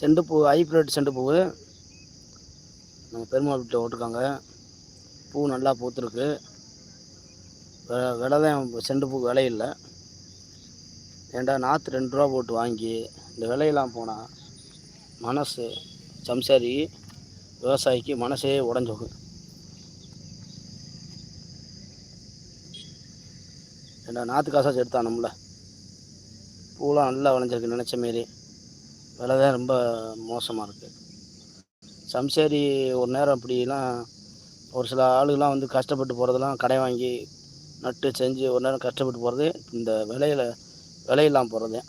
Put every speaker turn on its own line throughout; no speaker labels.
Cent பூ hybrid cent பூ. நம்ம பெருமாள் வீட்டில் விட்டுருக்காங்க பூ நல்லா பூத்துருக்கு. விலை தான் செண்டு பூ விலை இல்லை. ஏன்டா நாற்று ரெண்டு ரூபா போட்டு வாங்கி இந்த விலையெல்லாம் போனால் மனசு சம்சாரி விவசாயிக்கு மனசே உடஞ்சு ஏண்டா ஏன்டா நாற்று காசாச்சும் எடுத்தானோம்ல. பூலாம் நல்லா விளைஞ்சிருக்கு நினச்ச மாரி. விலை தான் ரொம்ப மோசமாக இருக்குது சம்சேரி ஒரு நேரம் அப்படிலாம் ஒரு சில ஆளுகள்லாம் வந்து கஷ்டப்பட்டு போகிறதெல்லாம் கடை வாங்கி நட்டு செஞ்சு ஒரு நேரம் கஷ்டப்பட்டு போகிறது இந்த விலையில விலையில்லாம் போகிறது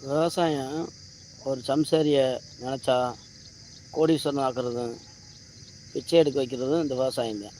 விவசாயம் ஒரு சம்சாரியை நினச்சா கோடீஸ்வரன் ஆக்குறதும் பிச்சை எடுக்க வைக்கிறதும் இந்த விவசாயம் தான்